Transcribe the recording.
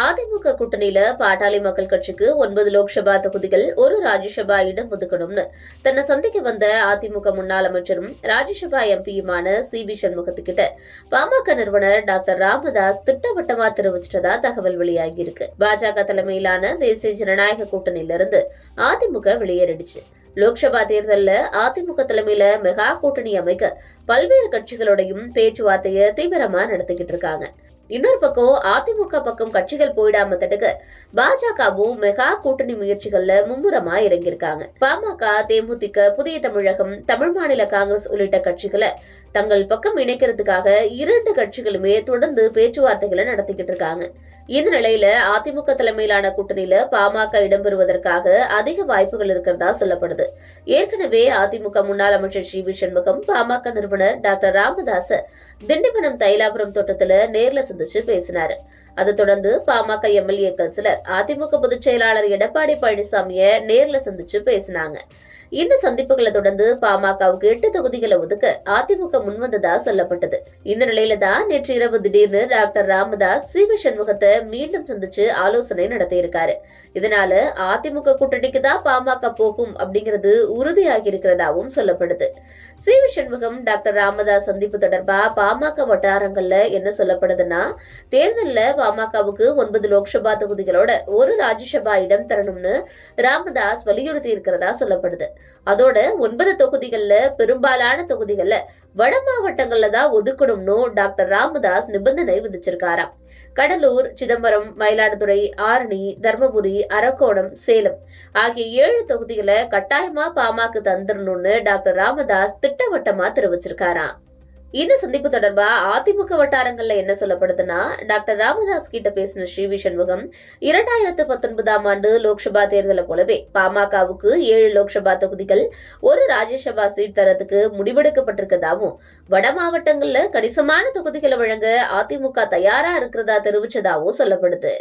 அதிமுக கூட்டணியில பாட்டாளி மக்கள் கட்சிக்கு ஒன்பது லோக்சபா தொகுதிகள் ஒரு ராஜ்யசபா இடம் ஒதுக்கணும்னு. தன்னை சந்திக்க வந்த அதிமுக முன்னாள் அமைச்சரும் ராஜ்யசபா எம்பியுமான சி. வி. சண்முகத்துக்கிட்ட பாமக நிறுவனர் டாக்டர் ராமதாஸ் திட்டவட்டமா தெரிவிச்சிட்டதா தகவல் வெளியாகியிருக்கு. பாஜக தலைமையிலான தேசிய ஜனநாயக கூட்டணியிலிருந்து அதிமுக வெளியேறிடுச்சு. லோக்சபா தேர்தலில் அதிமுக தலைமையில மெகா கூட்டணி அமைக்க பல்வேறு கட்சிகளோடையும் பேச்சுவார்த்தையை தீவிரமா நடத்திக்கிட்டு இருக்காங்க. இன்னொரு பக்கம் அதிமுக பக்கம் கட்சிகள் போயிடாம தடுக்க பாஜகவும் மெகா கூட்டணி முயற்சிகள்ல மும்முரமா இறங்கியிருக்காங்க. பாமக தேமுதிக புதிய தமிழகம் தமிழ் மாநில காங்கிரஸ் உள்ளிட்ட கட்சிகளை தங்கள் பக்கம் இணைக்கிறதுக்காக இரண்டு கட்சிகளுமே தொடர்ந்து பேச்சுவார்த்தைகளை நடத்திக்கிட்டு இருக்காங்க. இந்த நிலையில அதிமுக தலைமையிலான கூட்டணியில பாமக இடம்பெறுவதற்காக அதிக வாய்ப்புகள் இருக்கிறதா சொல்லப்படுது. ஏற்கனவே அதிமுக முன்னாள் அமைச்சர் சி வி சண்முகம் பாமக நிறுவனர் டாக்டர் ராமதாஸ் திண்டிவனம் தைலாபுரம் தோட்டத்துல நேர்ல சந்திச்சு பேசினாரு. அதை தொடர்ந்து பாமக எம்எல்ஏக்கள் சிலர் அதிமுக பொதுச் செயலாளர் எடப்பாடி பழனிசாமிய நேர்ல சந்திச்சு பேசினாங்க. இந்த சந்திப்புகளை தொடர்ந்து பாமகவுக்கு எட்டு தொகுதிகளை ஒதுக்க அதிமுக முன்வந்ததா சொல்லப்பட்டது. இந்த நிலையில தான் நேற்று இரவு திடீர்னு டாக்டர் ராமதாஸ் சிவி சண்முகத்தை மீண்டும் சந்திச்சு ஆலோசனை நடத்தியிருக்காரு இதனால அதிமுக கூட்டணிக்கு தான் பாமக போகும் அப்படிங்கிறது உறுதியாகி இருக்கிறதாவும் சொல்லப்படுது. சிவி சண்முகம் டாக்டர் ராமதாஸ் சந்திப்பு தொடர்பா பாமக வட்டாரங்கள்ல என்ன சொல்லப்படுதுன்னா தேர்தலில் பாமகவுக்கு ஒன்பது லோக்சபா தொகுதிகளோட ஒரு ராஜ்யசபா இடம் தரணும்னு ராமதாஸ் வலியுறுத்தி இருக்கிறதா சொல்லப்படுது. அதோட ஒன்பது தொகுதிகள்ல பெரும்பாலான தொகுதிகள்ல வட மாவட்டங்களில் தான் ஒதுக்கணும்னு டாக்டர் ராமதாஸ் நிபந்தனை விதிச்சிருக்காராம். கடலூர் சிதம்பரம் மயிலாடுதுறை ஆரணி தர்மபுரி அரக்கோணம் சேலம் ஆகிய ஏழு தொகுதிகளை கட்டாயமா பாமக தந்துடணும்னு டாக்டர் ராமதாஸ் திட்டவட்டமா தெரிவிச்சிருக்காராம். இந்த சந்திப்பு தொடர்பா அதிமுக வட்டாரங்கள்ல என்ன சொல்லப்படுதுன்னா டாக்டர் ராமதாஸ் கிட்ட பேசின ஸ்ரீவி சண்முகம் இரண்டாயிரத்து பத்தொன்பதாம் ஆண்டு லோக்சபா தேர்தலை போலவே பாமகவுக்கு ஏழு லோக்சபா தொகுதிகள் ஒரு ராஜ்யசபா சீட் தரத்துக்கு முடிவெடுக்கப்பட்டிருக்கதாவும் வட மாவட்டங்கள்ல கணிசமான தொகுதிகளை வழங்க அதிமுக தயாரா இருக்கிறதா தெரிவிச்சதாவும் சொல்லப்படுது.